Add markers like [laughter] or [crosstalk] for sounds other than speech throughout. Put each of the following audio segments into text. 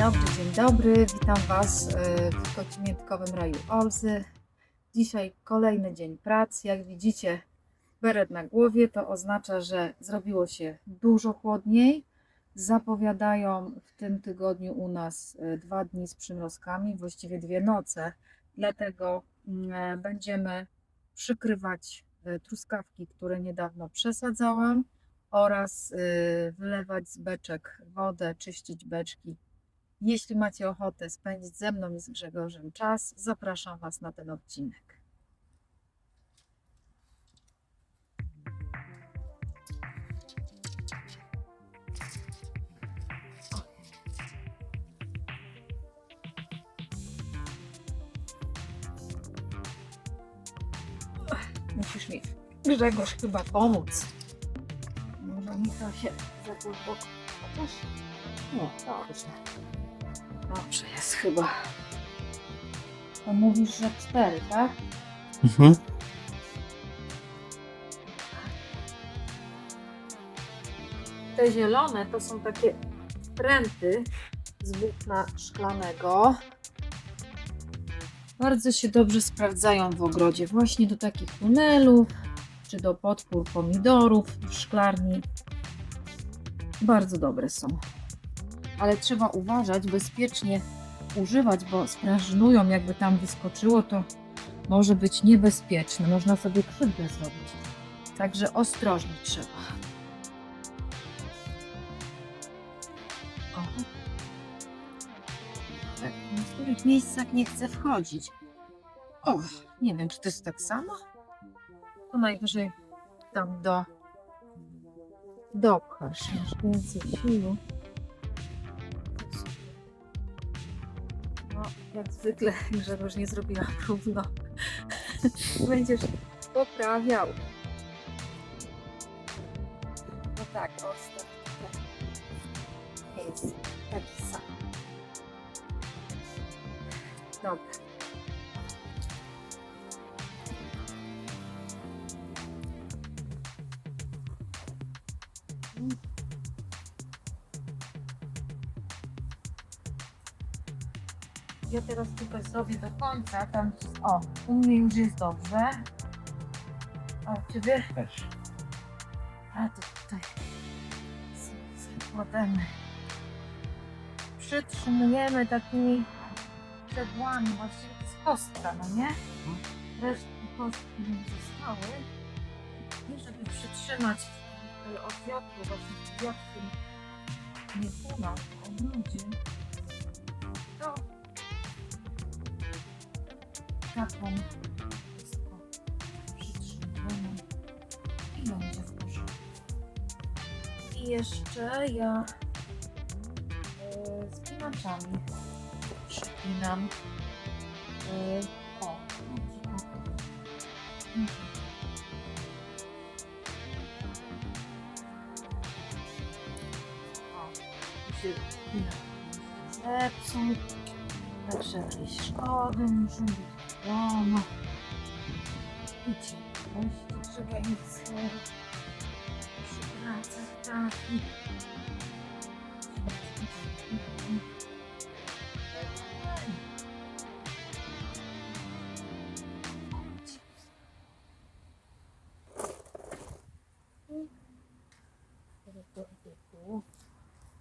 dobry, dzień dobry. Witam Was e, w kocimiętkowym raju Olzy. Dzisiaj kolejny dzień pracy. Jak widzicie, beret na głowie to oznacza, że zrobiło się dużo chłodniej. Zapowiadają w tym tygodniu u nas e, dwa dni z przymrozkami, właściwie dwie noce. Dlatego mm, e, będziemy przykrywać e, truskawki, które niedawno przesadzałam oraz y, wylewać z beczek wodę, czyścić beczki. Jeśli macie ochotę spędzić ze mną i z Grzegorzem czas, zapraszam Was na ten odcinek. Musisz mi Grzegorz chyba pomóc. Może mi to się za głęboko. Nie, dobrze. Dobrze jest chyba. To mówisz, że cztery, tak? Mhm. Te zielone to są takie pręty z włókna szklanego. Bardzo się dobrze sprawdzają w ogrodzie, właśnie do takich tunelów, czy do podpór pomidorów w szklarni. Bardzo dobre są. Ale trzeba uważać, bezpiecznie używać, bo sprężynują, jakby tam wyskoczyło, to może być niebezpieczne. Można sobie krzywdę zrobić. Także ostrożnie trzeba. O. Tak, w niektórych miejscach nie chce wchodzić. O, nie wiem, czy to jest tak samo? To najwyżej tam do dopchasz, masz więcej siły. Jak zwykle Grzegorz nie zrobiła równo. [laughs] Będziesz poprawiał. No tak, ostatnio jest taki sam. Dobra. Ja teraz tutaj zrobię do końca, tam, o, u mnie już jest dobrze. A u Ciebie? Też. A to tutaj zakładamy. Przytrzymujemy takimi cegłami, właściwie to jest kostka, no nie? Resztki kostki nam zostały. I żeby przytrzymać od wiatru, właśnie wiatr nie płynął w ogrodzie, taką przytrzymujemy i będzie w porządku. I jeszcze ja e, spinaczami przypinam. E, o, no, mhm. O, tu się. Zepsuł. Także jakieś szkody muszą być wiadomo. I ciemność trzeba im przy pracach takich.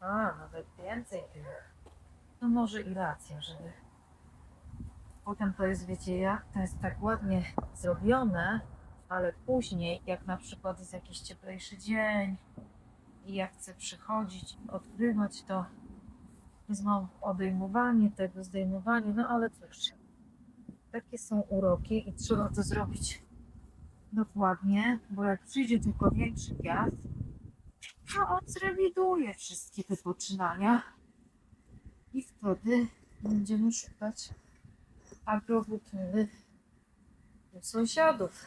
A, nawet więcej. No może i racja, żeby. Potem to jest, wiecie jak, to jest tak ładnie zrobione, ale później, jak na przykład jest jakiś cieplejszy dzień i ja chcę przychodzić, odkrywać to, znowu odejmowanie tego, zdejmowanie, no ale cóż, takie są uroki i trzeba to zrobić dokładnie, bo jak przyjdzie tylko większy wiatr, to on zrewiduje wszystkie te poczynania i wtedy będziemy szukać agrobutyny u sąsiadów.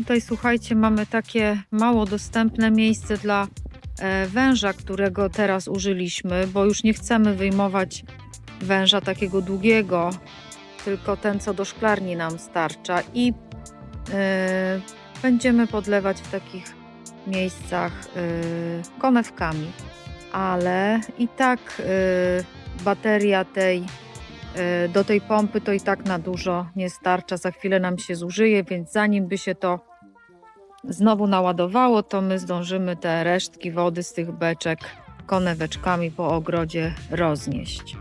Tutaj słuchajcie, mamy takie mało dostępne miejsce dla e, węża, którego teraz użyliśmy, bo już nie chcemy wyjmować węża takiego długiego, tylko ten, co do szklarni nam starcza i e, będziemy podlewać w takich miejscach e, konewkami. Ale i tak bateria tej do tej pompy to i tak na dużo nie starcza. Za chwilę nam się zużyje, więc zanim by się to znowu naładowało, to my zdążymy te resztki wody z tych beczek koneweczkami po ogrodzie roznieść.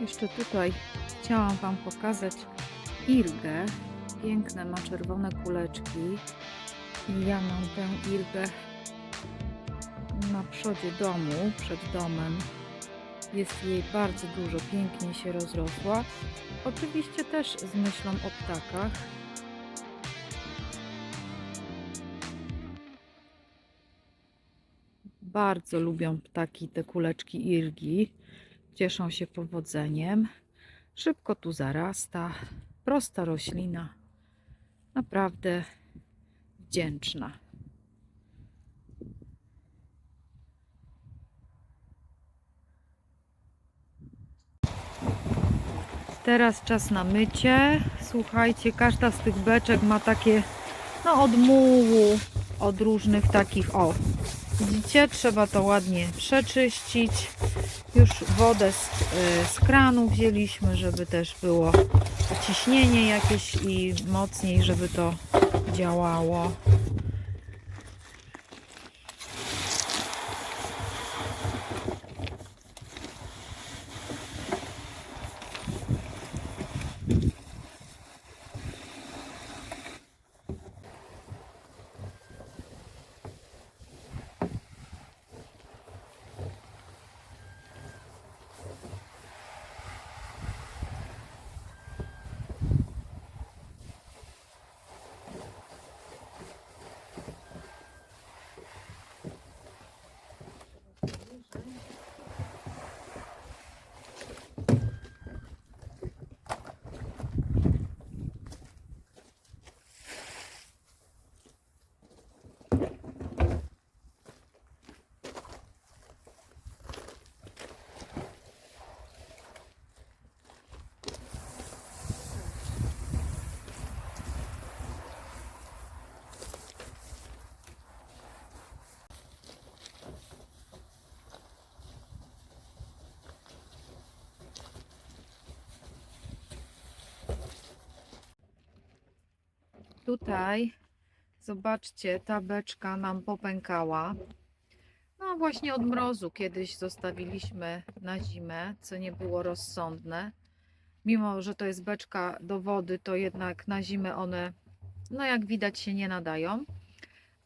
Jeszcze tutaj chciałam Wam pokazać irgę. Piękne, ma czerwone kuleczki. I ja mam tę irgę na przodzie domu, przed domem. Jest jej bardzo dużo, pięknie się rozrosła. Oczywiście też z myślą o ptakach. Bardzo lubią ptaki te kuleczki irgi cieszą się powodzeniem. Szybko tu zarasta. Prosta roślina. Naprawdę wdzięczna. Teraz czas na mycie. Słuchajcie, każda z tych beczek ma takie no od mułu, od różnych takich o. Widzicie, trzeba to ładnie przeczyścić. Już wodę z, y, z kranu wzięliśmy, żeby też było ciśnienie jakieś i mocniej, żeby to działało. Tutaj, zobaczcie, ta beczka nam popękała. No właśnie od mrozu kiedyś zostawiliśmy na zimę, co nie było rozsądne. Mimo, że to jest beczka do wody, to jednak na zimę one, no jak widać, się nie nadają.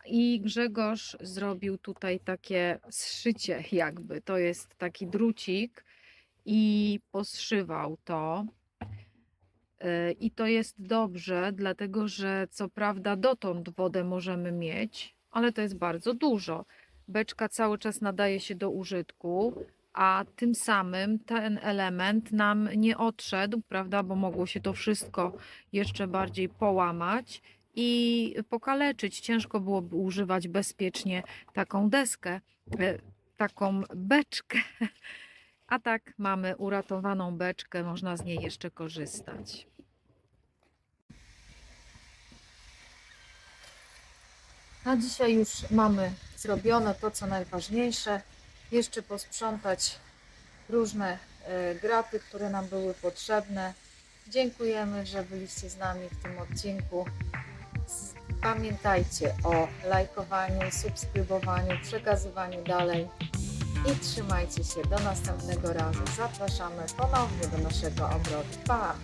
I Grzegorz zrobił tutaj takie zszycie, jakby. To jest taki drucik i poszywał to. E, I to jest dobrze, dlatego że co prawda dotąd wodę możemy mieć, ale to jest bardzo dużo. Beczka cały czas nadaje się do użytku, a tym samym ten element nam nie odszedł, prawda, bo mogło się to wszystko jeszcze bardziej połamać i pokaleczyć. Ciężko byłoby używać bezpiecznie taką deskę, e, taką beczkę. [laughs] A tak mamy uratowaną beczkę, można z niej jeszcze korzystać. Na dzisiaj już mamy zrobione to, co najważniejsze. Jeszcze posprzątać różne e, graty, które nam były potrzebne. Dziękujemy, że byliście z nami w tym odcinku. Pamiętajcie o lajkowaniu, subskrybowaniu, przekazywaniu dalej i trzymajcie się do następnego razu. Zapraszamy ponownie do naszego ogrodu. Pa!